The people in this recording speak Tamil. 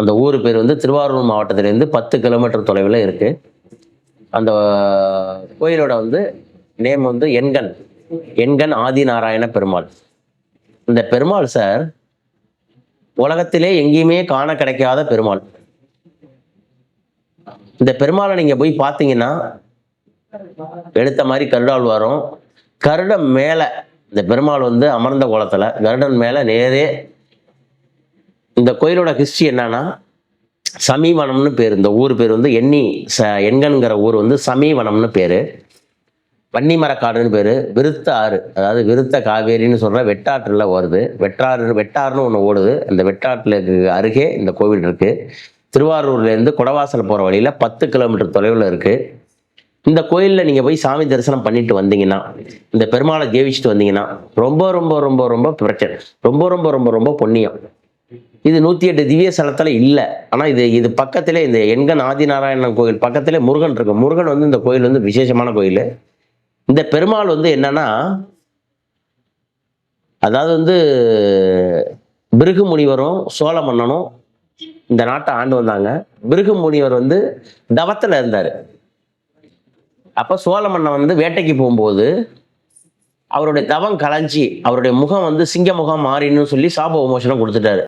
அந்த ஊர் பேர் வந்து திருவாரூர் மாவட்டத்திலேருந்து பத்து கிலோமீட்டர் தொலைவில் இருக்கு. அந்த கோயிலோட வந்து நேம் வந்து எண்கண். எண்கண் ஆதிநாராயண பெருமாள். இந்த பெருமாள் சார் உலகத்திலே எங்கேயுமே காண கிடைக்காத பெருமாள். இந்த பெருமாளை நீங்க போய் பார்த்தீங்கன்னா எடுத்த மாதிரி கருடால் வரும். கருடம் மேல இந்த பெருமாள் வந்து அமர்ந்த கோலத்துல கருடன் மேல நேரே இந்த கோயிலோட ஹிஸ்ட்ரி என்னன்னா சமீவனம்னு பேர். இந்த ஊர் பேர் வந்து எண்ணி ச எண்கன்கிற ஊர் வந்து சமீவனம்னு பேர். வன்னிமரக்காடுன்னு பேர். விருத்த ஆறு. அதாவது விருத்த காவேரின்னு சொல்கிற வெட்டாற்றில் வருது வெட்டாறு வெட்டாறுன்னு ஒன்று ஓடுது. அந்த வெட்டாற்றுக்கு அருகே இந்த கோவில் இருக்குது திருவாரூர்லேருந்து குடவாசல் போகிற வழியில் பத்து கிலோமீட்டர் தொலைவில் இருக்குது இந்த கோயிலில் நீங்கள் போய் சாமி தரிசனம் பண்ணிட்டு வந்தீங்கன்னா இந்த பெருமாளை ஜெயிச்சுட்டு வந்தீங்கன்னா ரொம்ப ரொம்ப ரொம்ப ரொம்ப பிரச்சனை. ரொம்ப ரொம்ப ரொம்ப ரொம்ப புண்ணியம். இது நூற்றி எட்டு திவ்ய ஸ்தலத்தில் இல்லை. ஆனால் இது இது பக்கத்தில் இந்த எண்கண் ஆதிநாராயணன் கோயில் பக்கத்தில் முருகன் இருக்கு முருகன் வந்து இந்த கோயில் வந்து விசேஷமான கோயில். இந்த பெருமாள் வந்து என்னன்னா அதாவது வந்து பிருகு முனிவரும் சோழ மன்னனும் இந்த நாட்டை ஆண்டு வந்தாங்க. பிருகு முனிவர் வந்து தவத்தில் இருந்தார். அப்போ சோழ மன்னன் வந்து வேட்டைக்கு போகும்போது அவருடைய தவம் கலைஞ்சி அவருடைய முகம் வந்து சிங்க முகம் மாறின்னு சொல்லி சாப விமோசனம் கொடுத்துட்டாரு.